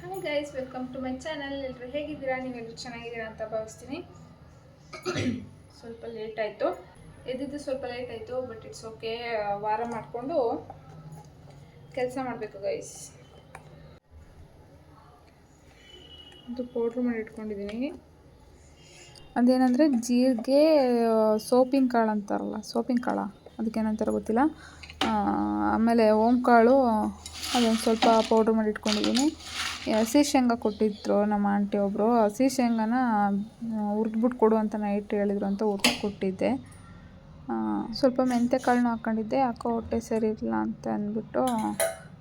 Hi guys welcome to my channel ಎಲ್ಲರೂ ಹೇಗಿದ್ದೀರಾ? ನೀವೆಲ್ಲರೂ ಚೆನ್ನಾಗಿದ್ದೀರಾ ಅಂತ ಭಾವಿಸ್ತೀನಿ. ಸ್ವಲ್ಪ ಲೇಟ್ ಆಯಿತು. ಎದ್ದಿದ್ದು ಸ್ವಲ್ಪ ಲೇಟ್ ಆಯಿತು ಬಟ್ ಇಟ್ಸ್ ಓಕೆ ವಾರ ಮಾಡಿಕೊಂಡು ಕೆಲಸ ಮಾಡಬೇಕು ಗೈಸ್ ಅದು ಪೌಡ್ರ್ ಮಾಡಿ ಇಟ್ಕೊಂಡಿದ್ದೀನಿ ಅದೇನಂದರೆ ಜೀರಿಗೆ ಸೋಪಿನ ಕಾಳು ಅಂತಾರಲ್ಲ ಸೋಪಿನ ಕಾಳ ಅದಕ್ಕೇನಂತಾರ ಗೊತ್ತಿಲ್ಲ. ಆಮೇಲೆ ಓಂಕಾಳು ಅದೊಂದು ಸ್ವಲ್ಪ ಪೌಡ್ರ್ ಮಾಡಿ ಇಟ್ಕೊಂಡಿದ್ದೀನಿ ಹಸಿ ಶೇಂಗಾ ಕೊಟ್ಟಿದ್ರು ನಮ್ಮ ಆಂಟಿ ಒಬ್ಬರು ಹಸಿ ಶೇಂಗಾನ ಹುರಿದ್ಬಿಟ್ಟು ಕೊಡು ಅಂತ ನೈಟ್ ಹೇಳಿದ್ರು ಅಂತ ಹುರ್ದು ಕೊಟ್ಟಿದ್ದೆ. ಸ್ವಲ್ಪ ಮೆಂತ್ಯ ಕಾಳನ್ನು ಹಾಕ್ಕೊಂಡಿದ್ದೆ ಯಾಕೋ ಹೊಟ್ಟೆ ಸರಿ ಇಲ್ಲ ಅಂತ ಅಂದ್ಬಿಟ್ಟು,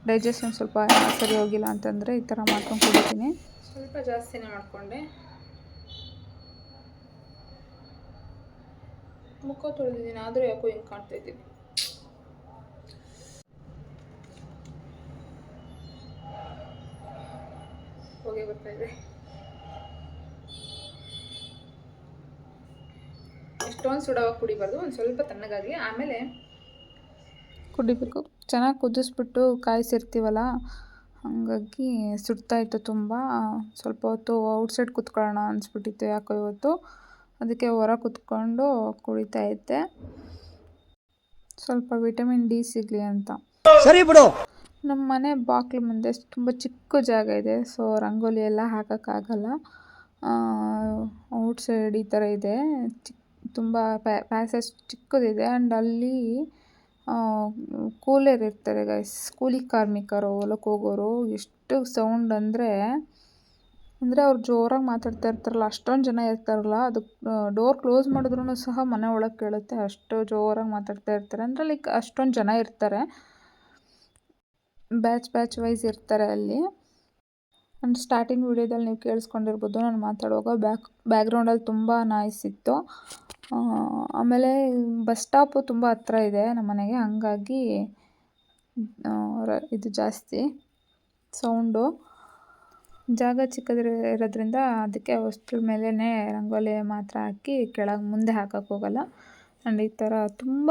ಡೈಜೆಷನ್ ಸ್ವಲ್ಪ ಸರಿ ಹೋಗಿಲ್ಲ ಅಂತಂದರೆ ಈ ಥರ ಮಾಡ್ಕೊಂಡು ಕೊಡ್ತೀನಿ. ಸ್ವಲ್ಪ ಜಾಸ್ತಿನೇ ಮಾಡಿಕೊಂಡೆ. ಮುಖ ತೊಳೆದಿದ್ದೀನಿ, ಆದರೂ ಯಾಕೋ ಹಿಂಗೆ ಕಾಣ್ತಾ ಇದ್ದೀನಿ. ಹೋಗಿ ಬರ್ತಾ ಇದೆ. ಎಷ್ಟೊಂದು ಸುಡವಾಗ ಕುಡಿಬಾರ್ದು ಒಂದು ಸ್ವಲ್ಪ ತಣ್ಣಗಾಗಿ. ಆಮೇಲೆ ಕುಡಿಬೇಕು. ಚೆನ್ನಾಗಿ ಕುದಿಸ್ಬಿಟ್ಟು ಕಾಯಿಸಿರ್ತೀವಲ್ಲ ಹಾಗಾಗಿ ಸುಡ್ತಾ ಇತ್ತು ತುಂಬ. ಸ್ವಲ್ಪ ಹೊತ್ತು ಔಟ್ಸೈಡ್ ಕುತ್ಕೊಳ್ಳೋಣ ಅನಿಸ್ಬಿಟ್ಟಿತ್ತು ಯಾಕೋ ಇವತ್ತು. ಅದಕ್ಕೆ ಹೊರ ಕುತ್ಕೊಂಡು ಕುಡಿತಾ ಇದ್ದೆ. ಸ್ವಲ್ಪ ವಿಟಮಿನ್ ಡಿ ಸಿಗಲಿ ಅಂತ. ಸರಿ ಬಿಡು. ನಮ್ಮ ಮನೆ ಬಾಗಿಲು ಮುಂದೆ ತುಂಬ ಚಿಕ್ಕ ಜಾಗ ಇದೆ. ಸೊ, ರಂಗೋಲಿ ಎಲ್ಲ ಹಾಕೋಕ್ಕಾಗಲ್ಲ. ಔಟ್ ಸೈಡ್ ಈ ಥರ ಇದೆ. ಚಿಕ್ಕ ತುಂಬ ಪ್ಯಾಸೇಜ್ ಚಿಕ್ಕದಿದೆ. ಆ್ಯಂಡ್ ಅಲ್ಲಿ ಕೂಲರ್ ಇರ್ತಾರೆ ಗೈಸ್ ಕೂಲಿ ಕಾರ್ಮಿಕರು ಹೊಲಕ್ಕೆ ಹೋಗೋರು, ಎಷ್ಟು ಸೌಂಡ್ ಅಂದರೆ ಅಂದರೆ ಅವ್ರು ಜೋರಾಗಿ ಮಾತಾಡ್ತಾ ಇರ್ತಾರಲ್ಲ, ಅಷ್ಟೊಂದು ಜನ ಇರ್ತಾರಲ್ಲ, ಅದು ಡೋರ್ ಕ್ಲೋಸ್ ಮಾಡಿದ್ರೂ ಸಹ ಮನೆ ಒಳಗೆ ಕೇಳುತ್ತೆ. ಅಷ್ಟು ಜೋರಾಗಿ ಮಾತಾಡ್ತಾ ಇರ್ತಾರೆ. ಅಂದರೆ ಲೈಕ್ ಅಷ್ಟೊಂದು ಜನ ಇರ್ತಾರೆ. ಬ್ಯಾಚ್ ಬ್ಯಾಚ್ ವೈಸ್ ಇರ್ತಾರೆ ಅಲ್ಲಿ. ಆ್ಯಂಡ್ ಸ್ಟಾರ್ಟಿಂಗ್ ವೀಡಿಯೋದಲ್ಲಿ ನೀವು ಕೇಳಿಸ್ಕೊಂಡಿರ್ಬೋದು, ನಾನು ಮಾತಾಡುವಾಗ ಬ್ಯಾಕ್ ಬ್ಯಾಕ್ಗ್ರೌಂಡಲ್ಲಿ ತುಂಬ ನಾಯ್ಸ್ ಇತ್ತು. ಆಮೇಲೆ ಬಸ್ ಸ್ಟಾಪು ತುಂಬ ಹತ್ರ ಇದೆ ನಮ್ಮ ಮನೆಗೆ, ಹಾಗಾಗಿ ಇದು ಜಾಸ್ತಿ ಸೌಂಡು ಜಾಗ ಚಿಕ್ಕದಿರ, ಇರೋದ್ರಿಂದ ಅದಕ್ಕೆ ವಸ್ತು ಮೇಲೇ ರಂಗೋಲಿ ಮಾತ್ರ ಹಾಕಿ ಕೆಳಗೆ ಮುಂದೆ ಹಾಕೋಕೆ ಹೋಗಲ್ಲ. ಆ್ಯಂಡ್ ಈ ಥರ ತುಂಬ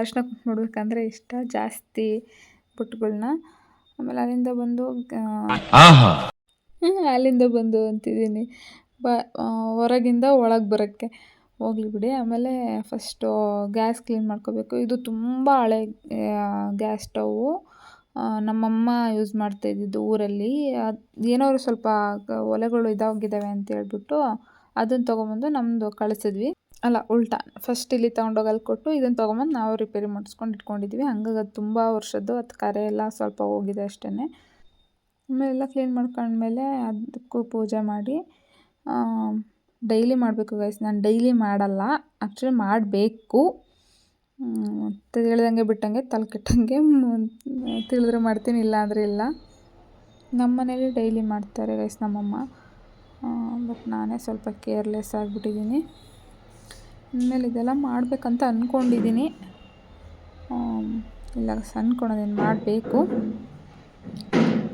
ಅರ್ಶಿನ ಕುಂಕುಮ ಇಡ್ಬೇಕಂದ್ರೆ ಇಷ್ಟ, ಜಾಸ್ತಿ ಪುಟ್ಟಗಳನ್ನ ಆಮೇಲೆ ಅಲ್ಲಿಂದ ಬಂದು ಅಲ್ಲಿಂದ ಬಂದು ಅಂತಿದ್ದೀನಿ. ಬ ಹೊರಗಿಂದ ಒಳಗೆ ಬರೋಕ್ಕೆ. ಹೋಗ್ಲಿ ಬಿಡಿ. ಆಮೇಲೆ ಫಸ್ಟು ಗ್ಯಾಸ್ ಕ್ಲೀನ್ ಮಾಡ್ಕೋಬೇಕು. ಇದು ತುಂಬ ಹಳೆ ಗ್ಯಾಸ್ ಸ್ಟೌವು ನಮ್ಮಮ್ಮ ಯೂಸ್ ಮಾಡ್ತಾ ಇದ್ದಿದ್ದು ಊರಲ್ಲಿ. ಅದು ಏನೋ ಅವ್ರು ಸ್ವಲ್ಪ ಒಲೆಗಳು ಇದಾಗಿದ್ದಾವೆ ಅಂತ ಹೇಳ್ಬಿಟ್ಟು ಅದನ್ನು ತೊಗೊಂಬಂದು ನಮ್ಮದು ಕಳಿಸಿದ್ವಿ. ಅಲ್ಲ, ಉಲ್ಟಾ. ಫಸ್ಟ್ ಇಲ್ಲಿ ತೊಗೊಂಡೋಗಿ ಕೊಟ್ಟು ಇದನ್ನು ತೊಗೊಂಬಂದು ನಾವು ರಿಪೇರಿ ಮಾಡಿಸ್ಕೊಂಡು ಇಟ್ಕೊಂಡಿದ್ವಿ. ಹಂಗಾಗಿ ಅದು ತುಂಬ ವರ್ಷದ್ದು, ಅದು ಕರೆ ಎಲ್ಲ ಸ್ವಲ್ಪ ಹೋಗಿದೆ ಅಷ್ಟೇ ಆಮೇಲೆ ಎಲ್ಲ ಕ್ಲೀನ್ ಮಾಡ್ಕೊಂಡ್ಮೇಲೆ ಅದಕ್ಕೂ ಪೂಜೆ ಮಾಡಿ ಡೈಲಿ ಮಾಡಬೇಕು ಗೈಸ್ ನಾನು ಡೈಲಿ ಮಾಡಲ್ಲ. ಆ್ಯಕ್ಚುಲಿ ಮಾಡಬೇಕು. ತಿಳಿದಂಗೆ ಬಿಟ್ಟಂಗೆ, ತಲೆ ಕೆಟ್ಟಂಗೆ ತಿಳಿದ್ರೆ ಮಾಡ್ತೀನಿ ಇಲ್ಲ ಅಂದರೆ ಇಲ್ಲ. ನಮ್ಮ ಮನೇಲಿ ಡೈಲಿ ಮಾಡ್ತಾರೆ ಗೈಸ್ ನಮ್ಮಮ್ಮ. ಬಟ್ ನಾನೇ ಸ್ವಲ್ಪ ಕೇರ್ಲೆಸ್ ಆಗಿಬಿಟ್ಟಿದ್ದೀನಿ. ಇನ್ಮೇಲೆ ಇದೆಲ್ಲ ಮಾಡಬೇಕಂತ ಅಂದ್ಕೊಂಡಿದ್ದೀನಿ ಇಲ್ಲ ಅನ್ಕೊಳೋದೇನು ಮಾಡಬೇಕು.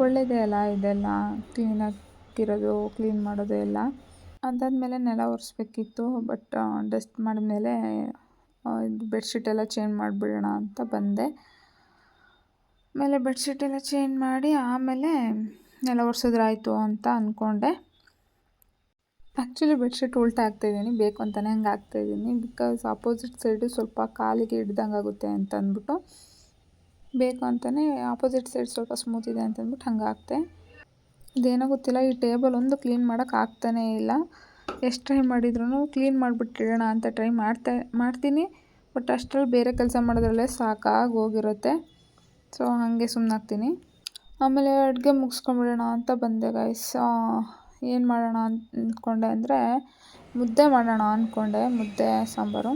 ಒಳ್ಳೆಯದೇ ಅಲ್ಲ ಇದೆಲ್ಲ ಕ್ಲೀನಾಗಿರೋದು ಕ್ಲೀನ್ ಮಾಡೋದು ಎಲ್ಲ ಅದಾದಮೇಲೆ ನೆಲ ಒರೆಸ್ಬೇಕಿತ್ತು ಬಟ್ ಡಸ್ಟ್ ಮಾಡಿದ್ಮೇಲೆ ಇದು ಬೆಡ್ಶೀಟ್ ಎಲ್ಲ ಚೇಂಜ್ ಮಾಡಿಬಿಡೋಣ ಅಂತ ಬಂದೆ. ಆಮೇಲೆ ಬೆಡ್ಶೀಟ್ ಎಲ್ಲ ಚೇಂಜ್ ಮಾಡಿ ಆಮೇಲೆ ನೆಲ ಒರೆಸಿದ್ರಾಯ್ತು ಅಂತ ಅಂದ್ಕೊಂಡೆ ಆ್ಯಕ್ಚುಲಿ ಬೆಡ್ಶೀಟ್ ಉಲ್ಟಾ ಇದ್ದೀನಿ. ಬೇಕು ಅಂತಲೇ ಹಂಗೆ ಹಾಕ್ತಾಯಿದ್ದೀನಿ ಬಿಕಾಸ್ ಆಪೋಸಿಟ್ ಸೈಡು ಸ್ವಲ್ಪ ಕಾಲಿಗೆ ಹಿಡ್ದಂಗೆ ಆಗುತ್ತೆ ಅಂತ ಅಂದ್ಬಿಟ್ಟು. ಬೇಕು ಅಂತಲೇ ಆಪೋಸಿಟ್ ಸೈಡ್ ಸ್ವಲ್ಪ ಸ್ಮೂತ್ ಇದೆ ಅಂತ ಅಂದ್ಬಿಟ್ಟು ಹಂಗೆ ಹಾಕ್ತೆ ಇದೇನೋ ಗೊತ್ತಿಲ್ಲ, ಈ ಟೇಬಲ್ ಒಂದು ಕ್ಲೀನ್ ಮಾಡೋಕೆ ಆಗ್ತಾನೇ ಇಲ್ಲ. ಎಷ್ಟು ಟ್ರೈ ಮಾಡಿದ್ರು ಕ್ಲೀನ್ ಮಾಡಿಬಿಟ್ಟಿರೋಣ ಅಂತ ಟ್ರೈ ಮಾಡ್ತಾ, ಮಾಡ್ತೀನಿ. ಬಟ್ ಅಷ್ಟರಲ್ಲಿ ಬೇರೆ ಕೆಲಸ ಮಾಡೋದ್ರಲ್ಲೇ ಸಾಕಾಗಿ ಹೋಗಿರುತ್ತೆ ಸೊ ಹಾಗೆ ಸುಮ್ಮನಾಗ್ತೀನಿ ಆಮೇಲೆ ಅಡುಗೆ ಮುಗಿಸ್ಕೊಂಬಿಡೋಣ ಅಂತ ಬಂದೆ ಗೈಸ್ ಏನು ಮಾಡೋಣ ಅಂದ್ಕೊಂಡೆ ಅಂದರೆ ಮುದ್ದೆ ಮಾಡೋಣ ಅಂದ್ಕೊಂಡೆ ಮುದ್ದೆ ಸಾಂಬಾರು.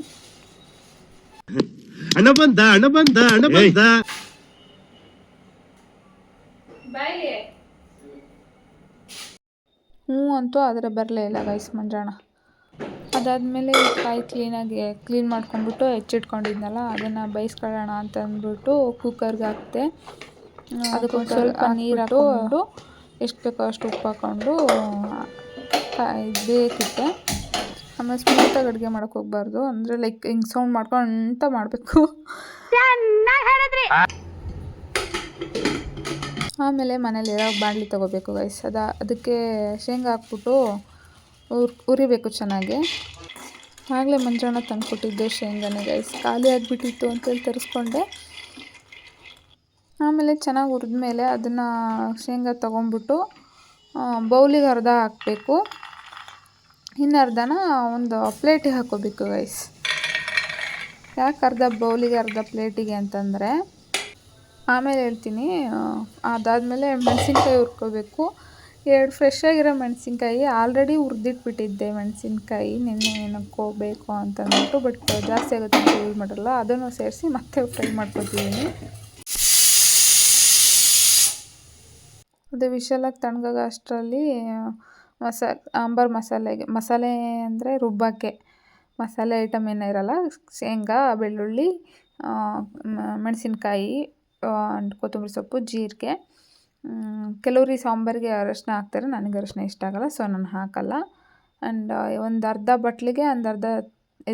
ಹ್ಞೂ ಅಂತೂ ಆದರೆ ಬರಲೇ ಇಲ್ಲ ಗೈಸ್ ಮಂಜಾಣ. ಅದಾದಮೇಲೆ ಕಾಯಿ ಕ್ಲೀನಾಗಿ ಕ್ಲೀನ್ ಮಾಡ್ಕೊಂಡ್ಬಿಟ್ಟು ಹೆಚ್ಚಿಟ್ಕೊಂಡಿದ್ನಲ್ಲ ಅದನ್ನು ಬೇಯಿಸ್ಕೊಳ್ಳೋಣ ಅಂತ ಅಂದ್ಬಿಟ್ಟು ಕುಕ್ಕರ್ಗೆ ಹಾಕ್ತೆ. ಅದಕ್ಕೊಂದು ಸ್ವಲ್ಪ ನೀರು ಹಾಕ್ಕೊಂಡು ಎಷ್ಟು ಬೇಕೋ ಅಷ್ಟು ಉಪ್ಪು ಹಾಕ್ಕೊಂಡು ಬೇಕಿತ್ತೆ ಆಮೇಲೆ ಸ್ಮೂತಾಗಿ ಅಡುಗೆ ಮಾಡೋಕೆ ಹೋಗ್ಬಾರ್ದು. ಅಂದರೆ ಲೈಕ್ ಹಿಂಗೆ ಸೌಂಡ್ ಮಾಡ್ಕೊಂಡು ಅಂತ ಮಾಡಬೇಕು. ಆಮೇಲೆ ಮನೇಲಿರೋ ಬಾಣಲಿ ತೊಗೋಬೇಕು ಗೈಸ್ ಅದ, ಅದಕ್ಕೆ ಶೇಂಗಾ ಹಾಕ್ಬಿಟ್ಟು ಉರ್, ಉರಿಬೇಕು ಚೆನ್ನಾಗಿ. ಆಗಲೇ ಮಂಜಾಣ ತಂದುಕೊಟ್ಟಿದ್ದೆ ಶೇಂಗಾನೇ ಗೈಸ್ ಖಾಲಿ ಆಗಿಬಿಟ್ಟಿತ್ತು ಅಂತೇಳಿ ತರಿಸ್ಕೊಂಡೆ. ಆಮೇಲೆ ಚೆನ್ನಾಗಿ ಹುರಿದ್ಮೇಲೆ ಅದನ್ನು ಶೇಂಗಾ ತೊಗೊಂಬಿಟ್ಟು ಬೌಲಿಗೆ ಅರ್ಧ ಹಾಕಬೇಕು. ಇನ್ನು ಅರ್ಧನ ಒಂದು ಪ್ಲೇಟಿಗೆ ಹಾಕೋಬೇಕು ಗೈಸ್ ಯಾಕೆ ಅರ್ಧ ಬೌಲಿಗೆ ಅರ್ಧ ಪ್ಲೇಟಿಗೆ ಅಂತಂದರೆ, ಆಮೇಲೆ ಹೇಳ್ತೀನಿ ಅದಾದಮೇಲೆ ಮೆಣಸಿನ್ಕಾಯಿ ಹುರ್ಕೋಬೇಕು. ಎರಡು ಫ್ರೆಶ್ ಆಗಿರೋ ಮೆಣಸಿನ್ಕಾಯಿ ಆಲ್ರೆಡಿ ಹುರಿದಿಟ್ಬಿಟ್ಟಿದ್ದೆ ಮೆಣಸಿನ್ಕಾಯಿ, ನಿನ್ನೆ ಏನಕ್ಕೋ ಬೇಕು ಅಂತಂದ್ಬಿಟ್ಟು ಬಟ್ ಜಾಸ್ತಿ ಆಗುತ್ತೆ ಯೂಸ್ ಮಾಡಲ್ಲ ಅದನ್ನು ಸೇರಿಸಿ ಮತ್ತೆ ಫ್ರೈ ಮಾಡ್ಕೊತಿದ್ದೀನಿ ಅದು ವಿಶಾಲಾಗಿ ತಣ್ಣಗಾಗ ಅಷ್ಟರಲ್ಲಿ ಮಸಾ ಸಾಂಬಾರು ಮಸಾಲೆಗೆ ಮಸಾಲೆ ಅಂದರೆ ರುಬ್ಬಕ್ಕೆ. ಮಸಾಲೆ ಐಟಮ್ ಏನೂ ಇರಲ್ಲ, ಶೇಂಗಾ, ಬೆಳ್ಳುಳ್ಳಿ ಮೆಣಸಿನ್ಕಾಯಿ ಆ್ಯಂಡ್ ಕೊತ್ತಂಬರಿ ಸೊಪ್ಪು, ಜೀರಿಗೆ. ಕೆಲವ್ರು ಸಾಂಬಾರಿಗೆ ಅರಶಿನ ಹಾಕ್ತಾರೆ, ನನಗೆ ಅರಶಿನ ಇಷ್ಟ ಆಗಲ್ಲ, ಸೊ ನಾನು ಹಾಕಲ್ಲ. ಆ್ಯಂಡ್ ಒಂದು ಅರ್ಧ ಬಟ್ಲಿಗೆ ಒಂದು ಅರ್ಧ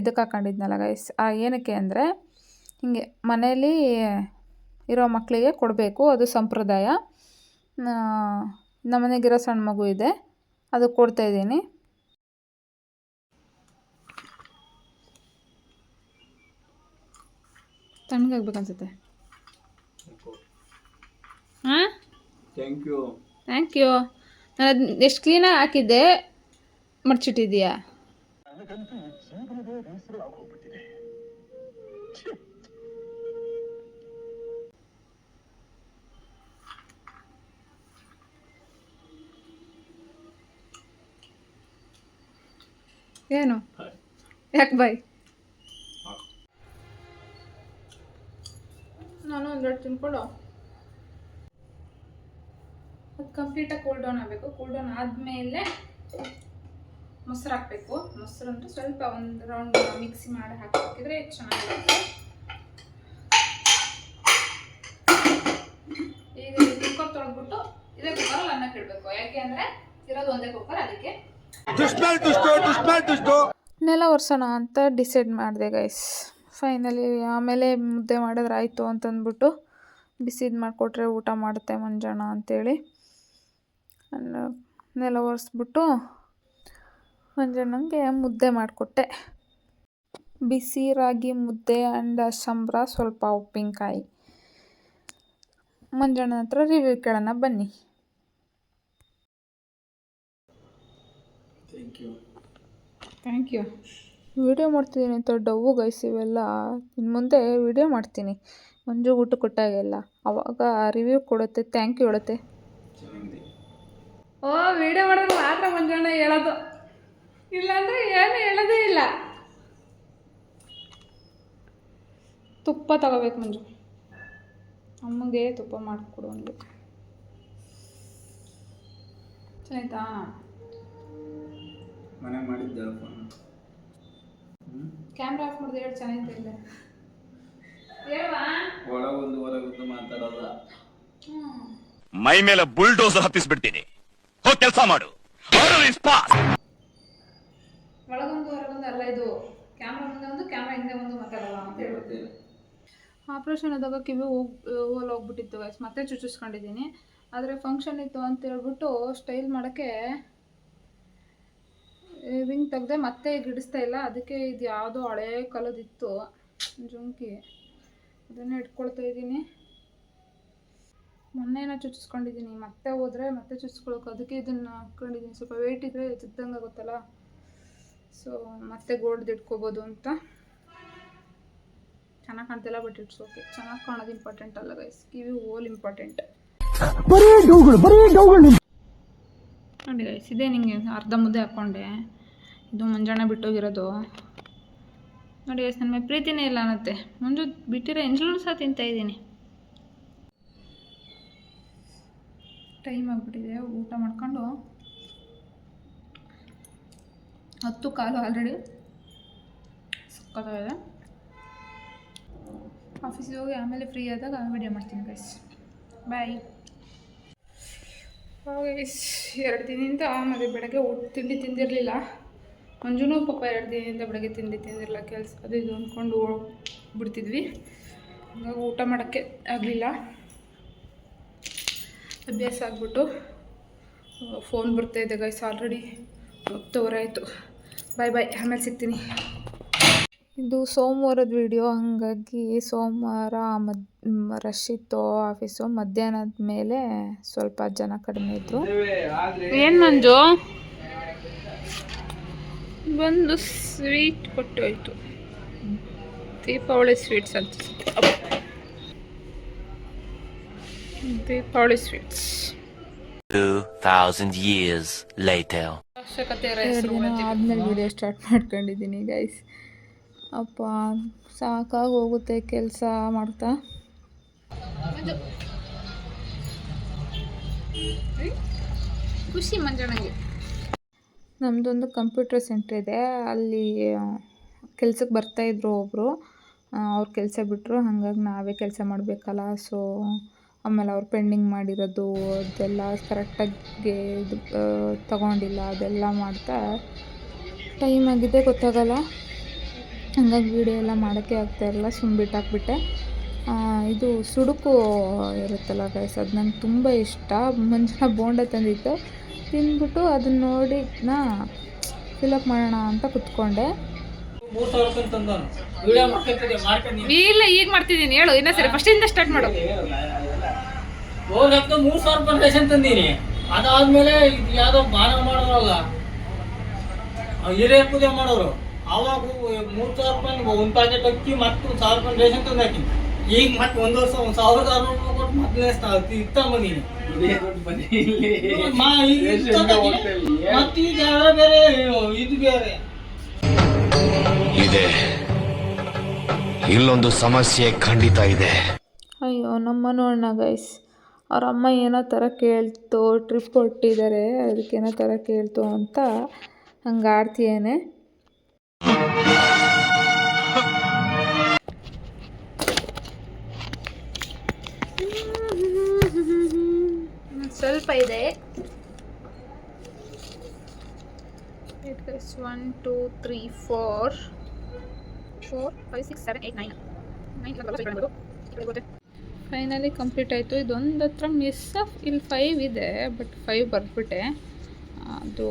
ಇದಕ್ಕೆ ಹಾಕೊಂಡಿದ್ನಲ್ಲ ಗೈಸ್ ಏನಕ್ಕೆ ಅಂದರೆ, ಹಿಂಗೆ ಮನೇಲಿ ಇರೋ ಮಕ್ಕಳಿಗೆ ಕೊಡಬೇಕು, ಅದು ಸಂಪ್ರದಾಯ. ನಮ್ಮನೆಗಿರೋ ಸಣ್ಣ ಮಗು ಇದೆ. ಅದು ಕೊಡ್ತಾಯಿದ್ದೀನಿ ತಣ್ಣಗಾಗ್ಬೇಕು ಅನ್ಸುತ್ತೆ. ಹಾಂ? ಥ್ಯಾಂಕ್ ಯು ಥ್ಯಾಂಕ್ ಯು ನಾನು ಅದು ಎಷ್ಟು ಕ್ಲೀನಾಗಿ ಹಾಕಿದ್ದೆ ಮಡ್ಚಿಟ್ಟಿದ್ದೀಯಾ ಏನು? ಯಾಕೆ ಬಾಯ್ ನಾನು ಒಂದೆರಡು ತಿನ್ಕೊಳ್ಳೋ ಅದು ಕಂಪ್ಲೀಟಾಗಿ ಕೂಲ್ ಡೌನ್ ಆಗಬೇಕು. ಕೂಲ್ ಡೌನ್ ಆದಮೇಲೆ ಮೊಸರು ಹಾಕಬೇಕು. ಮೊಸರು ಅಂದರೆ ಸ್ವಲ್ಪ ಒಂದು ರೌಂಡ್ ಮಿಕ್ಸಿ ಮಾಡಿ ಹಾಕಿದ್ರೆ ಚೆನ್ನಾಗಿರುತ್ತೆ. ಈಗ ಕುಕ್ಕರ್ ತೊಳೆದ್ಬಿಟ್ಟು ಇದೇ ಕುಕ್ಕರಲ್ಲಿ ಅನ್ನಕ್ಕೆ ಇಡಬೇಕು ಯಾಕೆ ಅಂದರೆ ಇರೋದು ಒಂದೇ ಕುಕ್ಕರ್ ಅದಕ್ಕೆ ನೆಲ ಒರೆಸೋಣ ಅಂತ ಡಿಸೈಡ್ ಮಾಡಿದೆ ಗೈಸ್ ಫೈನಲಿ ಆಮೇಲೆ ಮುದ್ದೆ ಮಾಡಿದ್ರೆ ಆಯಿತು ಅಂತಂದ್ಬಿಟ್ಟು ಬಿಸಿದು ಮಾಡಿಕೊಟ್ರೆ ಊಟ ಮಾಡುತ್ತೆ ಮಂಜಣ್ಣ ಅಂತೇಳಿ. and ನೆಲ ಒರೆಸ್ಬಿಟ್ಟು ಮಂಜಣ್ಣಂಗೆ ಮುದ್ದೆ ಮಾಡಿಕೊಟ್ಟೆ. ಬಿಸಿ ರಾಗಿ ಮುದ್ದೆ ಆ್ಯಂಡ್ ಸಂಬ್ರ ಸ್ವಲ್ಪ ಉಪ್ಪಿನಕಾಯಿ. ಮಂಜಣ್ಣನ ಹತ್ರ ರಿವ್ಯೂ ಕೇಳೋಣ ಬನ್ನಿ thank you thank you video ಮಾಡ್ತಿದ್ದೀನಿ ಅಂತ ಡವ್ವು ಗೈಸ್ ಇವೆಲ್ಲ. ಇನ್ನು ಮುಂದೆ ವಿಡಿಯೋ ಮಾಡ್ತೀನಿ. ಮಂಜು ಊಟ ಕೊಟ್ಟಾಗೆಲ್ಲ. ಅವಾಗ ರಿವ್ಯೂ ಕೊಡುತ್ತೆ ಥ್ಯಾಂಕ್ ಯು ಹೇಳುತ್ತೆ. ಓ ವಿಡಿಯೋ ಮಾಡಿದ್ರೆ ಮಾತ್ರ ಮಂಜಣ್ಣ ಹೇಳೋದು. ಇಲ್ಲಾಂದರೆ ಏನು ಹೇಳೋದೇ ಇಲ್ಲ. ತುಪ್ಪ ತಗೋಬೇಕು ಮಂಜು. ಅಮ್ಮಗೆ ತುಪ್ಪ ಮಾಡಿಕೊಡು ಅಂದ್ಬಿಟ್ಟು ಚೆನ್ನಾಯ್ತಾ? ಮನೆ ಮಾಡಿದ್ದೆ ಫೋನ್ ಕ್ಯಾಮ್ರಾ ಆಫ್ ಮಾಡಿದ್ರೆ ಹೇಳಿ ಚೆನ್ನಾಗಿದೆ ಇಲ್ಲ ಹೇಳುವಾ? ಒಳಗೊಂದು ಹೊರಗೊಂದು ಮಾತಾಡೋದ. ಹ್ಞೂ ಮೈ ಮೇಲೆ ಬುಲ್ಡೋಸರ್ ಹತ್ತಿಸ್ಬಿಡ್ತೀನಿ. ಹೋಗಿ ಕೆಲಸ ಮಾಡು. ಆರ್ಡರ್ ಇಸ್ ಪಾಸ್ ಒಳಗೊಂದು ಹೊರಗೊಂದು ಅಲ್ಲ ಇದು. ಕ್ಯಾಮ್ರಾ ಮುಂದೆ ಒಂದು ಕ್ಯಾಮ್ರಾ ಹಿಂದೆ ಒಂದು ಮಾತಾಡಲ್ಲ ಅಂತ ಹೇಳ್ಬಿಡ್ತೀನಿ ಆಪ್ರೇಷನ್ ಆದಾಗ ಕಿವಿ ಹೋಗಿ ಹೋಲ್ ಹೋಗ್ಬಿಟ್ಟಿತ್ತು ಮತ್ತೆ ಚುಚ್ಚಿಸ್ಕೊಂಡಿದ್ದೀನಿ. ಆದರೆ ಫಂಕ್ಷನ್ ಇತ್ತು ಅಂತ ಹೇಳ್ಬಿಟ್ಟು ಸ್ಟೈಲ್ ಮಾಡೋಕ್ಕೆ ರಿಂಗ್ ತೆಗ್ದೆ ಮತ್ತೆ ಗಿಡಿಸ್ತಾ ಇಲ್ಲ. ಅದಕ್ಕೆ ಇದು ಯಾವುದೋ ಹಳೇ ಕಲದಿತ್ತು. ಜುಂಕಿ ಅದನ್ನೇ ಇಟ್ಕೊಳ್ತಾ ಇದ್ದೀನಿ. ಮೊನ್ನೆನ ಚುಚ್ಚಿಸ್ಕೊಂಡಿದ್ದೀನಿ. ಮತ್ತೆ ಹೋದರೆ ಮತ್ತೆ ಚುಚ್ಚಿಸ್ಕೊಳಕ್ಕೆ ಅದಕ್ಕೆ ಇದನ್ನು ಹಾಕ್ಕೊಂಡಿದ್ದೀನಿ ಸ್ವಲ್ಪ ವೆಯ್ಟ್ ಇದ್ದರೆ ಚಿಕ್ಕದಂಗೆ ಗೊತ್ತಲ್ಲ ಸೊ ಮತ್ತೆ ಗೋಲ್ಡ್ ಇಟ್ಕೋಬೋದು ಅಂತ. ಚೆನ್ನಾಗಿ ಕಾಣ್ತಿಲ್ಲ ಬಟ್ ಇಟ್ಸ್ ಓಕೆ ಚೆನ್ನಾಗಿ ಕಾಣೋದು ಇಂಪಾರ್ಟೆಂಟ್ ಅಲ್ಲ ಗೈಸ್ ಕಿವಿ ಓಲ್ ಇಂಪಾರ್ಟೆಂಟ್ ನೋಡಿ ಗೈಸ್ ಇದೇ ನಿಮಗೆ ಅರ್ಧ ಮುದ್ದೆ ಹಾಕ್ಕೊಂಡೆ ಇದು ಮುಂಜಾನೆ ಬಿಟ್ಟೋಗಿರೋದು. ನೋಡಿ ಎಸ್ ನನ್ನ ಪ್ರೀತಿನೇ ಇಲ್ಲ ಅನ್ನತ್ತೆ. ಮುಂಜು ಬಿಟ್ಟಿರೋ ಎಂಜಲು ಸಹ ತಿಂತಾ ಇದ್ದೀನಿ. ಟೈಮ್ ಆಗಿಬಿಟ್ಟಿದೆ, ಊಟ ಮಾಡ್ಕೊಂಡು. ಹತ್ತು ಕಾಲು ಆಲ್ರೆಡಿ ಸಕ್ಕತ್ತಾಗಿದೆ ಆಫೀಸಿಗೆ ಹೋಗಿ ಆಮೇಲೆ ಫ್ರೀ ಆದಾಗ ವಿಡಿಯೋ ಮಾಡ್ತೀನಿ ಗೈಸ್ ಬಾಯ್ ಎರಡು ದಿನದಿಂದ ಮತ್ತು ಬೆಳಗ್ಗೆ ಊಟ ತಿಂಡಿ ತಿಂದಿರಲಿಲ್ಲ. ಮಂಜುನೂ ಪಾಪ ಎರಡು ದಿನದಿಂದ ಬೆಳಗ್ಗೆ ತಿಂಡಿ ತಿಂದಿರಲ್ಲ ಕೆಲಸ ಅದು ಇದು ಅಂದ್ಕೊಂಡು ಬಿಡ್ತಿದ್ವಿ ಹಂಗಾಗಿ ಊಟ ಮಾಡೋಕ್ಕೆ ಆಗಲಿಲ್ಲ. ಅಭ್ಯಾಸ ಆಗಿಬಿಟ್ಟು ಫೋನ್ ಬರ್ತಾ ಇದೆ ಗೈಸ್ ಆಲ್ರೆಡಿ ಹತ್ತುವರೆ ಆಯಿತು. ಬಾಯ್ ಬಾಯ್ ಆಮೇಲೆ ಸಿಗ್ತೀನಿ. ಇದು ಸೋಮವಾರದ ವಿಡಿಯೋ ಹಾಗಾಗಿ ಸೋಮವಾರ ಮದ್ ರಶ್ ಇತ್ತು ಆಫೀಸು ಮಧ್ಯಾಹ್ನದ ಮೇಲೆ ಸ್ವಲ್ಪ ಜನ ಕಡಿಮೆ ಇದ್ದರು ಏನು ಮಂಜು? ಒಂದು ಸ್ವೀಟ್ ಕೊಟ್ಟು ಹೋಯ್ತು. ದೀಪಾವಳಿ ಸ್ವೀಟ್ಸ್ ಅಂತ. Deepavali sweets 2000 years later. ಎರಡು ದಿನ ಆದಮೇಲೆ ವಿಡಿಯೋ ಸ್ಟಾರ್ಟ್ ಮಾಡ್ಕೊಂಡಿದ್ದೀನಿ ಗೈಸ್ ಅಪ್ಪ ಸಾಕಾಗಿ ಹೋಗುತ್ತೆ ಕೆಲಸ ಮಾಡ್ತಾ. ಖುಷಿ ಮಂಜಣ್ಣಗೆ ನಮ್ಮದೊಂದು ಕಂಪ್ಯೂಟರ್ ಸೆಂಟ್ರ್ ಇದೆ. ಅಲ್ಲಿ ಕೆಲ್ಸಕ್ಕೆ ಬರ್ತಾಯಿದ್ರು ಒಬ್ಬರು ಅವ್ರು ಕೆಲಸ ಬಿಟ್ಟರು ಹಾಗಾಗಿ ನಾವೇ ಕೆಲಸ ಮಾಡಬೇಕಲ್ಲ. ಸೊ, ಆಮೇಲೆ ಅವ್ರು ಪೆಂಡಿಂಗ್ ಮಾಡಿರೋದು, ಅದೆಲ್ಲ ಕರೆಕ್ಟಾಗಿ ಇದು ತಗೊಂಡಿಲ್ಲ. ಅದೆಲ್ಲ ಮಾಡ್ತಾ ಟೈಮ್ ಆಗಿದೆ. ಗೊತ್ತಾಗಲ್ಲ. ಹಂಗಾಗಿ ವೀಡಿಯೋ ಎಲ್ಲ ಮಾಡೋಕ್ಕೆ ಆಗ್ತಾಯಿರಲ್ಲ ಸುಮ್ಮ ಬಿಟ್ಟಾಕ್ಬಿಟ್ಟೆ ಇದು ಸುಡುಕು ಇರುತ್ತಲ್ಲ ಗೈಸ್. ಅದು ನಂಗೆ ತುಂಬ ಇಷ್ಟ. ಮುಂಚೆ ಬೋಂಡ ತಂದಿತ್ತು. ತಿಂದ್ಬಿಟ್ಟು ಅದನ್ನ ನೋಡಿ ನಾ ಫಿಲಪ್ ಮಾಡೋಣ ಅಂತ ಕುತ್ಕೊಂಡೆ. ಇಲ್ಲ ಈಗ ಮಾಡ್ತಿದ್ದೀನಿ. ಹೇಳು ಇನ್ನ ಸರಿ ಫಸ್ಟಿಂದ ಸ್ಟಾರ್ಟ್ ಮಾಡು. ಹೋಗಕ್ಕೆ ಮೂರು ಸಾವಿರ ರೂಪಾಯಿ ರೇಷನ್ ತಂದೀನಿ. ಅದಾದ್ಮೇಲೆ ಇದು ಯಾವ್ದೋ ಬಾನ ಮಾಡೋರಲ್ಲ ಹಿರಿಯ ಪೂಜೆ ಮಾಡೋರು. ಅವಾಗ ಮೂರ್ ಸಾವಿರ ರೂಪಾಯಿ ಒಂದ್ ಪ್ಯಾಕೆಟ್ ಅಕ್ಕಿ ಮತ್ತೊಂದು ಸಾವಿರ ರೂಪಾಯಿ ರೇಷನ್ ತಂದು ಹಾಕಿನಿ ಈಗ ಮತ್ತೆ ಒಂದ್ ವರ್ಷ ಒಂದ್ ಸಾವಿರದ ಆರ್ನೂರು ರೂಪಾಯಿ ಕೊಟ್ಟು ಮೊದಲನೇ ಇತ್ತ ಬಂದೀನಿ ಇದೇ ದುಡ್ಡು ಇಲ್ಲಿ. ಮಾ ಈಗ ರೇಷನ್ಗೆ ಇಷ್ಟ ತಂದೀನಿ. ಹೋಗ್ತಾ ಇದೀಯ? ಮತ್ತೆ ಈಗ ಬೇರೆ ಇದು ಬೇರೆ. ಇದೆ. ಇಲ್ಲೊಂದು ಸಮಸ್ಯೆ ಖಂಡಿತ ಇದೆ. ಅಯ್ಯೋ ನಮ್ಮ ನೋಡೋಣ ಗೈಸ್ ಅವ್ರ ಅಮ್ಮ ಏನೋ ಥರ ಕೇಳ್ತು ಟ್ರಿಪ್ ಕೊಟ್ಟಿದ್ದಾರೆ ಅದಕ್ಕೆ ಏನೋ ಥರ ಕೇಳ್ತು ಅಂತ ಹಂಗೆ ಆಡ್ತೀಯೇನೆ ಸ್ವಲ್ಪ ಇದೆ. One two three four four five six seven eight nine finally complete ಆಯಿತು ಇದೊಂದು ಹತ್ರ ಮಿಸ್ ಆಫ್ ಇಲ್ಲಿ ಫೈವ್ ಇದೆ ಬಟ್ ಫೈವ್ ಬರ್ಬಿಟ್ಟೆ ಅದು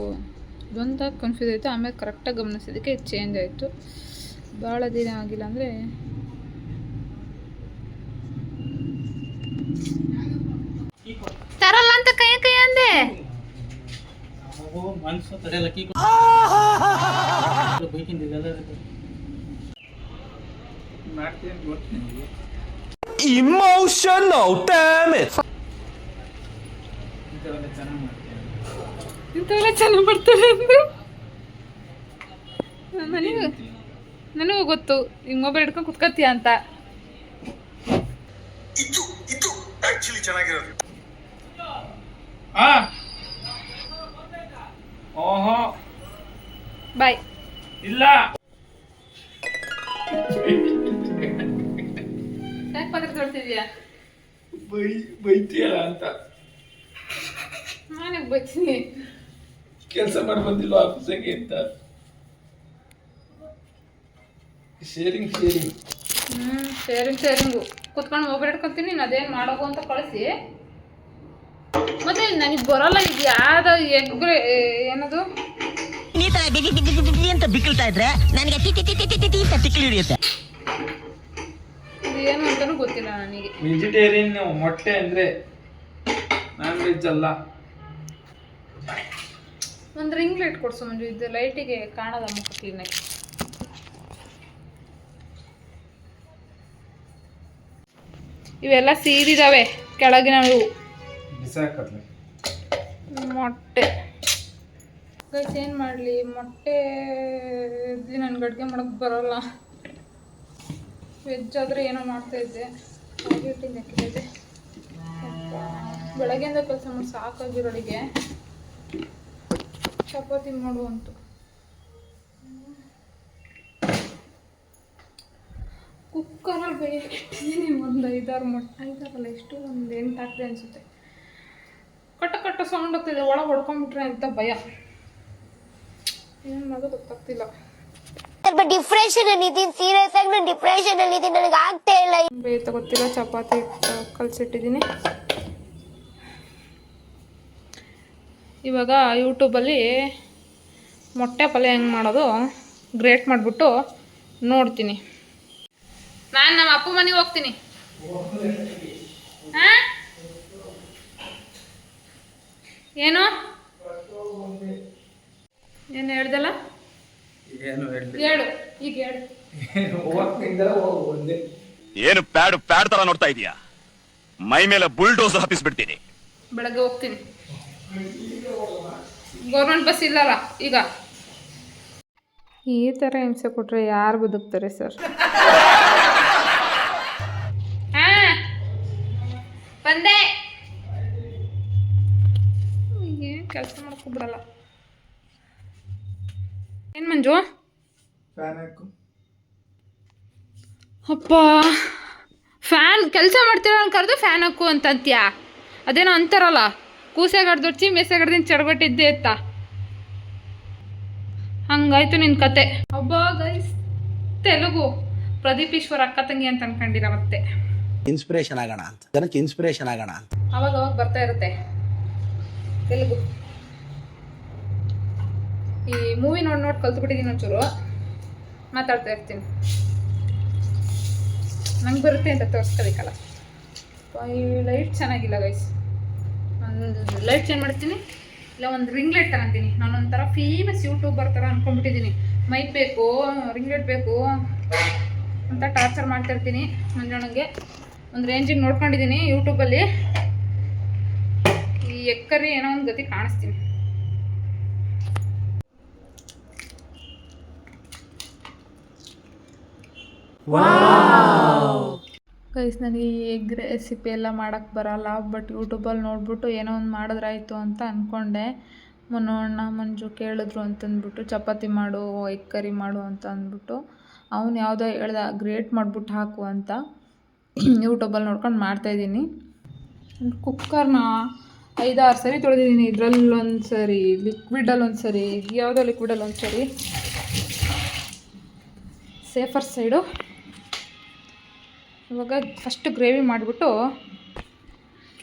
ಇದೊಂದು ಕನ್ಫ್ಯೂಸ್ ಆಯಿತು ಆಮೇಲೆ ಕರೆಕ್ಟಾಗಿ ಗಮನಿಸಿದ್ದಕ್ಕೆ ಚೇಂಜ್ ಆಯಿತು ಭಾಳ ದಿನ ಆಗಿಲ್ಲ ಅಂದರೆ ಕೈ ಕೈ ಅಂದೆ damage. ಇಂಥವೆಲ್ಲ ಚೆನ್ನಾಗಿ ನನಗೂ ನನಗೂ ಗೊತ್ತು. ಈಗ ಮೊಬೈಲ್ ಹಿಡ್ಕೊಂಡು ಕುತ್ಕತ್ತೀಯ ಅಂತ. ಹಾ ಓಹೋ. ಬಾಯ್ ಇಲ್ಲ. ಯಾಕೆ ಪಾತ್ರ ತೊಳ್ತಿದ್ಯಾ? ಬೈ ಬೈತೀಯಲ್ಲ ಅಂತ. ನಾನೇ ಬೈತೀನಿ? ಕೆಲಸ ಮಾಡಿ ಬಂದಿಲ್ಲ ಆಫೀಸಿಗೆ ಅಂತ? ಶೇರಿಂಗ್ ಶೇರಿಂಗ್ ಹ್ಞೂ ಶೇರಿಂಗ್ ಶೇರಿಂಗು ಕುತ್ಕೊಂಡು ಮೊಬೈಲ್ ಹಿಡ್ಕೊತೀನಿ ಅದೇನು ಮಾಡೋದು ಅಂತ ಕಳಿಸಿ. ಮತ್ತೆ ನನಗೆ ಬರಲ್ಲ ಇದು ಯಾವ್ದು ಎಗ್ ಏನದು? ಈ ತರ ಬಿಗಿ ಬಿಗಿ ಬಿಗಿ ಬಿಗಿ ಅಂತ ಬಿಕ್ಕಳ್ತಾ ಇದ್ರೆ ನನಗೆ T T T T T T ಅಂತ ತಿಕ್ಲಿ ಹಿಡಿಯುತ್ತೆ. ಇದು ಏನು ಅಂತಾನೂ ಗೊತ್ತಿಲ್ಲ ನನಗೆ. ವೆಜಿಟೇರಿಯನ್ ಮೊಟ್ಟೆ ಅಂದ್ರೆ ನಾನ್ ವೆಜ್ ಅಲ್ಲ. ಒಂದು ರಿಂಗ್ ಲೈಟ್ ಕೊಡ್ಸು ಮಂಜು ಇದು ಲೈಟಿಗೆ ಕಾಣದ ಮುಖ ಕ್ಲೀನಾಗಿ ಇವೆಲ್ಲ ಸೀದಿದಾವೆ ಕೆಳಗಿನವು. ಬಿಸಾಕತ್ಲೆ ಮೊಟ್ಟೆ. ಗೈಸ್ ಏನು ಮಾಡಲಿ? ಮೊಟ್ಟೆ ನನ್ಗೆ ಅಡುಗೆ ಮಾಡೋಕ್ಕೆ ಬರೋಲ್ಲ. ವೆಜ್ ಆದರೆ ಏನೋ ಮಾಡ್ತಾಯಿದ್ದೆ ಹಾಕಿಟ್ಟಿಂದ ಹಾಕಿದ್ದೆ ಬೆಳಗ್ಗೆಯಿಂದ ಕೆಲಸ ಮಾಡಿ ಸಾಕಾಗಿರೋಳಿಗೆ ಚಪಾತಿ ಮಾಡುವಂತು ಕುಕ್ಕರಲ್ಲಿ ಬೇಯಿಸ್ತೀನಿ ಒಂದು ಐದಾರು ಮೊಟ್ಟೆ. ಐದಾರಲ್ಲ ಎಷ್ಟು ಒಂದು ಎಂಟು ಹಾಕಿದೆ ಅನಿಸುತ್ತೆ. ಕಟ್ಟ ಕಟ್ಟ ಸೌಂಡ್ ಆಗ್ತಿದೆ ಒಳಗೆ ಹೊಡ್ಕೊಂಡ್ಬಿಟ್ರೆ ಅಂತ ಭಯ. ಏನು ಮಾಡೋದು ಗೊತ್ತಾಗ್ತಿಲ್ಲ. ಸ್ವಲ್ಪ ಡಿಪ್ರೆಷನ್ ಅಲ್ಲಿ ಇದೀನಿ ಸೀರಿಯಸ್ ಆಗಿ ನಾನು ಡಿಪ್ರೆಷನ್ ಅಲ್ಲಿ ಇದೀನಿ ನನಗೆ ಆಗ್ತಾ ಇಲ್ಲ. ಬೇಯ್ತಾ ಗೊತ್ತಿಲ್ಲ ಚಪಾತಿ ಕಲಸಿಟ್ಟಿದ್ದೀನಿ. ಇವಾಗ ಯೂಟ್ಯೂಬಲ್ಲಿ ಮೊಟ್ಟೆ ಪಲ್ಯ ಹೆಂಗೆ ಮಾಡೋದು ಗ್ರೇಟ್ ಮಾಡಿಬಿಟ್ಟು ನೋಡ್ತೀನಿ. ನಾನು ನಮ್ಮ ಅಪ್ಪ ಮನೆಗೆ ಹೋಗ್ತೀನಿ. ಹಾಂ? ಏನು? ಏನು ಹೇಳ್ದಲ್ಲ? ಏನು ಹೇಳಿ ಹೇಳು ಈಗ ಹೇಳು ಒಂದೇ. ಏನು ಪ್ಯಾಡ್ ಪ್ಯಾಡ್ ತರ ನೋಡ್ತಾ ಇದೀಯಾ? ಮೈ ಮೇಲೆ ಬುಲ್ಡೋಸ್ ಹತ್ತಿಸ್ಬಿಡ್ತೀನಿ ಬೆಳಗ್ಗೆ ಹೋಗ್ತೀನಿ. ಗೌರ್ಮೆಂಟ್ ಬಸ್ ಇಲ್ಲಲ್ಲ ಈಗ. ಈ ಥರ ಹಿಂಸೆ ಕೊಟ್ರೆ ಯಾರು ಬದುಕ್ತಾರೆ ಸರ್? ಹಾ. ಬಂದೆ. ಕೆಲಸ ಮಾಡ್ಕೊಬಿಡಲ್ಲ ಏನು ಮಂಜು? ಅಪ್ಪ ಫ್ಯಾನ್ ಕೆಲಸ ಮಾಡ್ತೀರ ಕರೆದು ಫ್ಯಾನ್ ಹಾಕು ಅಂತ ಅಂತ್ಯಾ ಅದೇನೋ ಅಂತಾರಲ್ಲ ಕೂಸೆಗಡ್ದೊಡ್ಚಿ ಮೇಸೆಗಡ್ದಿನ ಚಡಗಟ್ಟಿದ್ದೆ ಇತ್ತ ಹಂಗಾಯ್ತು ನಿನ್ ಕತೆ. ಒಬ್ಬ ಗೈಸ್ ತೆಲುಗು. ಪ್ರದೀಪ್ ಈಶ್ವರ್ ಅಕ್ಕ ತಂಗಿ ಅಂತ ಅನ್ಕೊಂಡಿರ ಮತ್ತೆ. ಇನ್ಸ್ಪಿರೇಷನ್ ಆಗೋಣ ಅಂತ. ಜನಕ್ಕೆ ಇನ್ಸ್ಪಿರೇಷನ್ ಆಗೋಣ ಅಂತ. ಅವಾಗ ಅವಾಗ ಬರ್ತಾ ಇರುತ್ತೆ. ತೆಲುಗು. ಈ ಮೂವಿ ನೋಡಿ ನೋಡಿ ಕಲ್ತ್ಬಿಟ್ಟಿದ್ದೀನಿ ಒಂಚೂರು. ಮಾತಾಡ್ತಾ ಇರ್ತೀನಿ. ನಂಗೆ ಬರುತ್ತೆ ಅಂತ ತೋರಿಸ್ಕೋಬೇಕಲ್ಲ. ಈ ಲೈಟ್ ಚೆನ್ನಾಗಿಲ್ಲ ಗೈಸ್ ಒಂದು ಲೈಟ್ ಚೇಂಜ್ ಮಾಡ್ತೀನಿ ಇಲ್ಲ, ಒಂದು ರಿಂಗ್ ಲೈಟ್ ತಗೊಂತೀನಿ. ನಾನು ಒಂಥರ ಫೇಮಸ್ ಯೂಟ್ಯೂಬರ್ ಥರ ಅಂದ್ಕೊಂಡ್ಬಿಟ್ಟಿದ್ದೀನಿ ಮೈಕ್ ಬೇಕು ರಿಂಗ್ ಲೈಟ್ ಬೇಕು. ಅಂತ ಟಾರ್ಚರ್ ಮಾಡ್ತಿರ್ತೀನಿ ಮಂಜಣ್ಣಗೆ. ಒಂದು ರೇಂಜಿಗೆ ನೋಡ್ಕೊಂಡಿದ್ದೀನಿ ಯೂಟ್ಯೂಬಲ್ಲಿ ಈ ಎಕ್ಕರಿ ಏನೋ ಒಂದು ಗತಿ ಕಾಣಿಸ್ತೀನಿ. ಗೈಸ್ ನನಗೆ ಈ ಎಗ್ ರೆಸಿಪಿ ಎಲ್ಲ ಮಾಡೋಕ್ಕೆ ಬರಲ್ಲ ಬಟ್ ಯೂಟ್ಯೂಬಲ್ಲಿ ನೋಡ್ಬಿಟ್ಟು ಏನೋ ಒಂದು ಮಾಡಿದ್ರಾಯ್ತು ಅಂತ ಅಂದ್ಕೊಂಡೆ ಮುನ್ನೋಣ್ಣ ಮಂಜು ಕೇಳಿದ್ರು ಅಂತಂದ್ಬಿಟ್ಟು, ಚಪಾತಿ ಮಾಡು ಎಗ್ ಕರಿ ಮಾಡು ಅಂತ ಅಂದ್ಬಿಟ್ಟು, ಅವನು ಯಾವುದೋ ಹೇಳ್ದ ಗ್ರೇಟ್ ಮಾಡಿಬಿಟ್ಟು ಹಾಕು ಅಂತ ಯೂಟ್ಯೂಬಲ್ಲಿ ನೋಡ್ಕೊಂಡು ಮಾಡ್ತಾಯಿದ್ದೀನಿ ಕುಕ್ಕರ್ನ ಐದಾರು ಸರಿ ತೊಳೆದಿದ್ದೀನಿ, ಇದ್ರಲ್ಲಿ ಒಂದು ಸರಿ ಲಿಕ್ವಿಡಲ್ಲಿ ಒಂದು ಸರಿ ಯಾವುದೋ ಲಿಕ್ವಿಡಲ್ಲಿ ಒಂದು ಸರಿ ಸೇಫರ್ ಸೈಡು ಇವಾಗ ಫಸ್ಟು ಗ್ರೇವಿ ಮಾಡಿಬಿಟ್ಟು,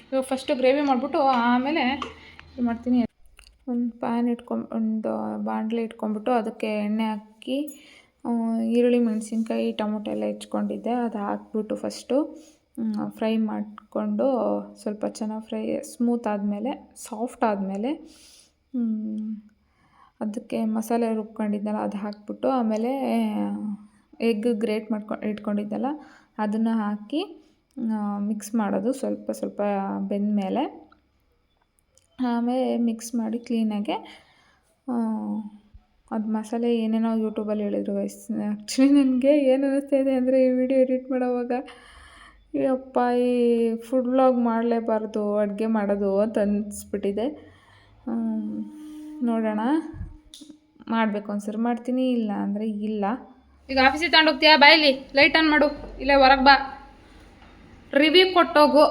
ಇವಾಗ ಫಸ್ಟು ಗ್ರೇವಿ ಮಾಡಿಬಿಟ್ಟು ಆಮೇಲೆ ಇದು ಮಾಡ್ತೀನಿ. ಒಂದು ಪ್ಯಾನ್ ಇಟ್ಕೊಂಡು, ಒಂದು ಬಾಣಲೆ ಇಟ್ಕೊಂಡ್ಬಿಟ್ಟು ಅದಕ್ಕೆ ಎಣ್ಣೆ ಹಾಕಿ ಈರುಳ್ಳಿ, ಮೆಣಸಿನ್ಕಾಯಿ, ಟೊಮೊಟೊ ಎಲ್ಲ ಹೆಚ್ಕೊಂಡಿದ್ದೆ ಅದು ಹಾಕ್ಬಿಟ್ಟು ಫಸ್ಟು ಫ್ರೈ ಮಾಡಿಕೊಂಡು ಸ್ವಲ್ಪ ಚೆನ್ನಾಗಿ ಫ್ರೈ ಸ್ಮೂತ್ ಆದಮೇಲೆ ಸಾಫ್ಟ್ ಆದಮೇಲೆ ಅದಕ್ಕೆ ಮಸಾಲೆ ರುಬ್ಕೊಂಡಿದ್ದಲ್ಲ ಅದು ಹಾಕ್ಬಿಟ್ಟು ಆಮೇಲೆ ಎಗ್ ಗ್ರೇಟ್ ಮಾಡ್ಕೊಂಡು ಇಟ್ಕೊಂಡಿದ್ದೆಲ್ಲ ಅದನ್ನು ಹಾಕಿ ಮಿಕ್ಸ್ ಮಾಡೋದು ಸ್ವಲ್ಪ ಸ್ವಲ್ಪ ಬೆಂದಮೇಲೆ, ಆಮೇಲೆ ಮಿಕ್ಸ್ ಮಾಡಿ ಕ್ಲೀನಾಗೆ ಅದು ಮಸಾಲೆ ಏನೇನೋ ಯೂಟ್ಯೂಬಲ್ಲಿ ಹೇಳಿದ್ರು ವಯಸ್ ಆ್ಯಕ್ಚುಲಿ ನನಗೆ ಏನು ಅನ್ನಿಸ್ತಾ ಇದೆ ಅಂದರೆ ಈ ವಿಡಿಯೋ ಎಡಿಟ್ ಮಾಡೋವಾಗ ಅಪ್ಪ ಈ ಫುಡ್ ವ್ಲಾಗ್ ಮಾಡಲೇಬಾರ್ದು, ಅಡುಗೆ ಮಾಡೋದು ಅಂತ ಅನ್ನಿಸ್ಬಿಟ್ಟಿದೆ ನೋಡೋಣ. ಮಾಡಬೇಕು ಅನ್ಸರು ಮಾಡ್ತೀನಿ ಇಲ್ಲ ಅಂದರೆ ಇಲ್ಲ. ಈಗ ಆಫೀಸಿಗೆ ತಗೊಂಡೋಗ್ತೀಯಾ ಬಾಯಿಲಿ ಲೈಟ್ ಆನ್ ಮಾಡು. ಇಲ್ಲೇ ಹೊರಗೆ ಬಾ. ರಿವ್ಯೂ ಕೊಟ್ಟೋಗು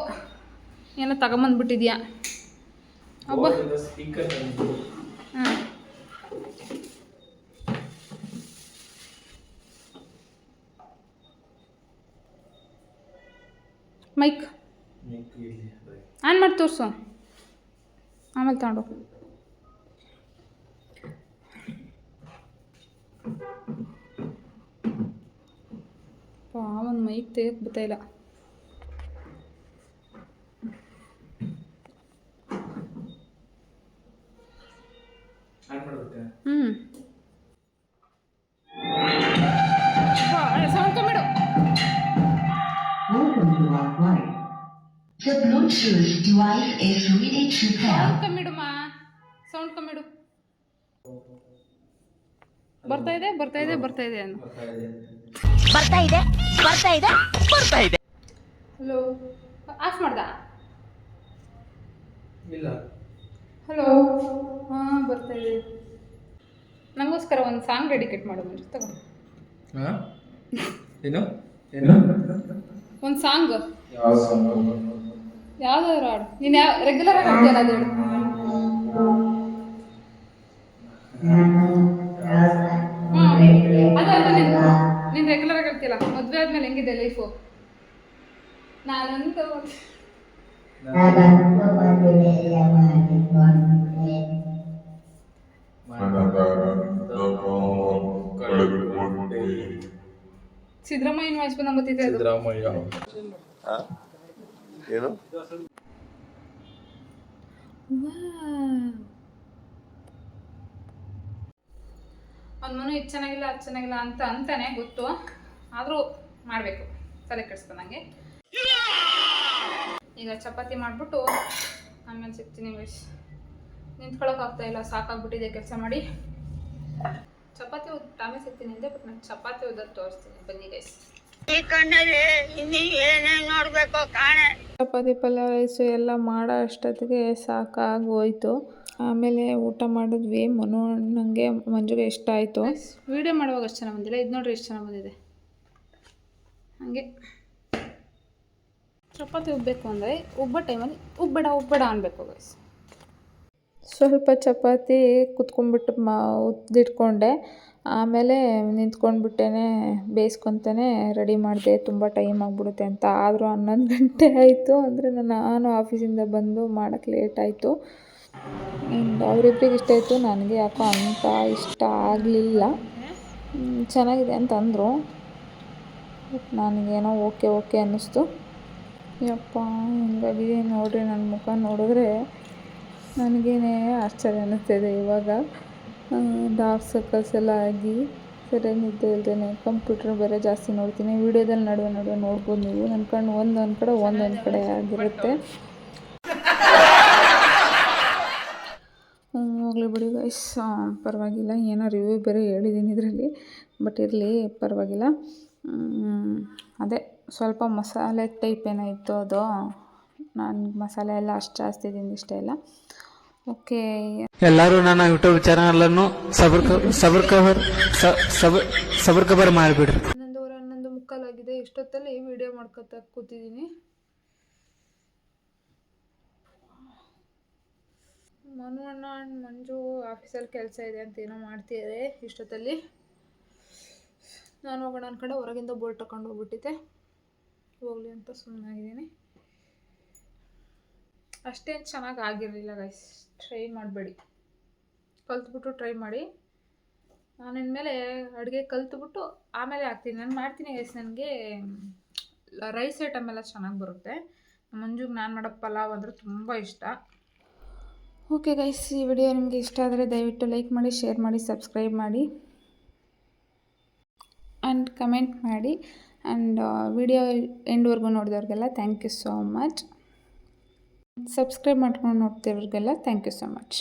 ಏನೋ ತಗೊಂಬಂದ್ಬಿಟ್ಟಿದ್ಯಾ? ಒಬ್ಬ ಹಾಂ ಮೈಕ್ ಆನ್ ಮಾಡಿ, ತೋರಿಸು. ಆಮೇಲೆ ತಗೊಂಡು ಒಂದು ಮೈಕ್ ತೆಗಿಯಕ್ಕೆ ಬರ್ತಾಯಿಲ್ಲ ಹ್ಞೂ ಸೌಂಡ್ ಕಮ್ಮಿಡು. The Bluetooth device is ready to pair. Sound ಕಮ್ಮಿಡುಮ್ಮ sound ಕಮ್ಮಿಡು ಬರ್ತಾ ಇದೆ ಬರ್ತಾ ಇದೆ ಬರ್ತಾ ಇದೆ ಅನ್ನು ಬರ್ತಾ ಇದೆ ಬರ್ತಾ ಇದೆ ಬರ್ತಾ ಇದೆ. ಹಲೋ ಆಫ್ ಮಾಡ್ದ? ಇಲ್ಲ. ಹಲೋ ಹಾಂ ಬರ್ತಾ ಇದೆ. ನಂಗೋಸ್ಕರ ಒಂದು ಸಾಂಗ್ ಡೆಡಿಕೇಟ್ ಮಾಡು ಮುಂಚೆ ತಗೋ. ಹಾ? ಏನು? ಏನು ಒಂದು ಸಾಂಗ್ ಯಾವ ಸಾಂಗ್ ಯಾವ್ದಾದ್ರು ಹಾಡು. ನೀನು ಯಾವ ರೆಗ್ಯುಲರ್ ಆಗಿ ಹಾಡ್ತೀಯಲ್ಲ ಅದು? ಹೇಳು ನಾನಂತೂ ಏನು? ಅವ್ನು ಇದು ಚೆನ್ನಾಗಿಲ್ಲ ಅದು ಚೆನ್ನಾಗಿಲ್ಲ ಅಂತ ಅಂತಾನೆ ಗೊತ್ತು. ಆದರೂ ಮಾಡಬೇಕು. ತಲೆ ಕೆಡಿಸ್ಕೊಂಡಂಗೆ ಈಗ ಚಪಾತಿ ಮಾಡಿಬಿಟ್ಟು ಆಮೇಲೆ ಸಿಗ್ತೀನಿ ಗೈಸ್ ನಿಂತ್ಕೊಳಕ್ ಆಗ್ತಾ ಇಲ್ಲ ಸಾಕಾಗ್ಬಿಟ್ಟಿದೆ ಕೆಲಸ ಮಾಡಿ. ಚಪಾತಿ ಉದ್ ಆಮೇಲೆ ಸಿಗ್ತೀನಿ ಅಂದೆ ಬಟ್ ನಾನು ಚಪಾತಿ ಉದ್ದದ್ದು ತೋರಿಸ್ತೀನಿ. ಬನ್ನಿ ಗೈಸ್ ಚಪಾತಿ ಪಲ್ಯ ರೈಸು ಎಲ್ಲ ಮಾಡೋ ಅಷ್ಟೊತ್ತಿಗೆ ಸಾಕಾಗೋಯ್ತು. ಆಮೇಲೆ ಊಟ ಮಾಡಿದ್ವಿ. ಮನು ನನಗೆ ಮಂಜುಗೆ ಇಷ್ಟ ಆಯಿತು. ವಿಡಿಯೋ ಮಾಡುವಾಗ ಅಷ್ಟು ಚೆನ್ನಾಗಿ ಬಂದಿಲ್ಲ? ಇದು ನೋಡ್ರಿ ಎಷ್ಟು ಚೆನ್ನಾಗಿ ಬಂದಿದೆ. ಹಾಗೆ. ಚಪಾತಿ ಉಬ್ಬಬೇಕು ಅಂದರೆ ಉಬ್ಬ ಟೈಮಲ್ಲಿ ಉಬ್ಬಡ ಉಬ್ಬಡ ಅನ್ಬೇಕು ಗೈಸ್ ಸ್ವಲ್ಪ ಚಪಾತಿ ಕುತ್ಕೊಂಡ್ಬಿಟ್ಟು ಮಾ, ಉದ್ದಿಟ್ಕೊಂಡೆ. ಆಮೇಲೆ ನಿಂತ್ಕೊಂಡ್ಬಿಟ್ಟೇ ಬೇಯಿಸ್ಕೊತಾನೆ, ರೆಡಿ ಮಾಡಿದೆ. ತುಂಬ ಟೈಮ್ ಆಗಿಬಿಡುತ್ತೆ ಅಂತ. ಆದರೂ ಹನ್ನೊಂದು ಗಂಟೆ ಆಯಿತು ಅಂದರೆ ನಾನು ಆಫೀಸಿಂದ ಬಂದು ಮಾಡೋಕ್ಕೆ ಲೇಟ್ ಆಯಿತು. ಅವರಿಬ್ಬರಿಗೆ ಇಷ್ಟ ಆಯಿತು, ನನಗೆ ಯಾಕೋ ಅಂತ ಇಷ್ಟ ಆಗಲಿಲ್ಲ. ಚೆನ್ನಾಗಿದೆ ಅಂತ ಅಂದರು ನನಗೇನೋ ಓಕೆ ಓಕೆ ಅನ್ನಿಸ್ತು. ಯಪ್ಪ, ಹಿಂಗಾಗಿದೆ ನೋಡಿರಿ ನನ್ನ ಮುಖ ನೋಡಿದ್ರೆ ನನಗೇನೆ ಆಶ್ಚರ್ಯ ಅನ್ನಿಸ್ತಿದೆ ಇವಾಗ. ಡಾರ್ಕ್ ಸರ್ಕಲ್ಸ್ ಎಲ್ಲ ಆಗಿ ಸರಿಯಾಗಿ ನಿದ್ದೆ ಇಲ್ದೇನೆ ಕಂಪ್ಯೂಟರ್ ಬೇರೆ ಜಾಸ್ತಿ ನೋಡ್ತೀನಿ. ವೀಡಿಯೋದಲ್ಲಿ ನಡುವೆ ನಡುವೆ ನೋಡ್ಬೋದು ನೀವು. ನನ್ನ ಕಣ್ಣು ಒಂದೊಂದು ಕಡೆ ಒಂದೊಂದು ಕಡೆ ಆಗಿರುತ್ತೆ. ಹೋಗಲಿ ಬಿಡಿ ಗೈಸ್ ಪರವಾಗಿಲ್ಲ. ಏನೋ ರಿವ್ಯೂ ಬೇರೆ ಹೇಳಿದ್ದೀನಿ ಇದರಲ್ಲಿ. ಬಟ್ ಇರಲಿ, ಪರವಾಗಿಲ್ಲ. ಅದೇ ಸ್ವಲ್ಪ ಮಸಾಲೆ ಟೈಪ್ ಏನೋ ಇತ್ತು ಅದು. ನಾನು ಮಸಾಲೆ ಎಲ್ಲ ಅಷ್ಟು ಜಾಸ್ತಿ ಇಷ್ಟ ಇಲ್ಲ. ಓಕೆ ಎಲ್ಲರೂ ನನ್ನ ಯೂಟ್ಯೂಬ್ ಚಾನಲನ್ನು ಸಬರ್ ಸಬರ್ ಕವರ್ ಸಬರ್ ಕವರ್ ಮಾಡಿಬಿಡ್ರಿ. ಹನ್ನೊಂದುವರೆ ಹನ್ನೊಂದು ಮುಕ್ಕಾಲಾಗಿದೆ ಇಷ್ಟೊತ್ತಲ್ಲಿ ವಿಡಿಯೋ ಮಾಡ್ಕೊತ ಕೂತಿದ್ದೀನಿ. ಮನು ಅಣ್ಣ ಮಂಜು ಆಫೀಸಲ್ಲಿ ಕೆಲಸ ಇದೆ ಅಂತ ಏನೋ ಮಾಡ್ತಿದ್ದಾರೆ ಇಷ್ಟೊತ್ತಲ್ಲಿ. ನಾನು ಹೋಗೋಣ ಅನ್ಕೊಂಡೆ, ಹೊರಗಿಂದ ಬೋರ್ಡ್ ತಗೊಂಡು ಹೋಗ್ಬಿಟ್ಟಿದ್ದೆ. ಹೋಗಲಿ ಅಂತ ಸುಮ್ಮನಾಗಿದ್ದೀನಿ ಅಷ್ಟೇನು ಚೆನ್ನಾಗಿ ಆಗಿರಲಿಲ್ಲ ಗೈಸ್ ಟ್ರೈ ಮಾಡಬೇಡಿ. ಕಲ್ತ್ಬಿಟ್ಟು ಟ್ರೈ ಮಾಡಿ. ನಾನು ಇನ್ಮೇಲೆ ಅಡುಗೆ ಕಲ್ತ್ಬಿಟ್ಟು ಆಮೇಲೆ ಹಾಕ್ತೀನಿ. ನಾನು ಮಾಡ್ತೀನಿ ಗೈಸ್ ನನಗೆ ರೈಸ್ ಐಟಮ್ ಎಲ್ಲ ಚೆನ್ನಾಗಿ ಬರುತ್ತೆ. ಮಂಜುಗೆ ನಾನು ಮಾಡೋ ಪಲಾವ್ ಅಂದರೆ ತುಂಬ ಇಷ್ಟ. ಓಕೆ ಗೈಸ್ ಈ ವಿಡಿಯೋ ನಿಮಗೆ ಇಷ್ಟ ಆದರೆ ದಯವಿಟ್ಟು ಲೈಕ್ ಮಾಡಿ ಶೇರ್ ಮಾಡಿ ಸಬ್ಸ್ಕ್ರೈಬ್ ಮಾಡಿ. ಆ್ಯಂಡ್ ಕಮೆಂಟ್ ಮಾಡಿ. ಆ್ಯಂಡ್ ವಿಡಿಯೋ ಎಂಡ್ವರೆಗೂ ನೋಡಿದವ್ರಿಗೆಲ್ಲ thank you so much subscribe ಮಾಡ್ಕೊಂಡು ನೋಡ್ತಿರೋರಿಗೆಲ್ಲ ಥ್ಯಾಂಕ್ ಯು ಸೊ ಮಚ್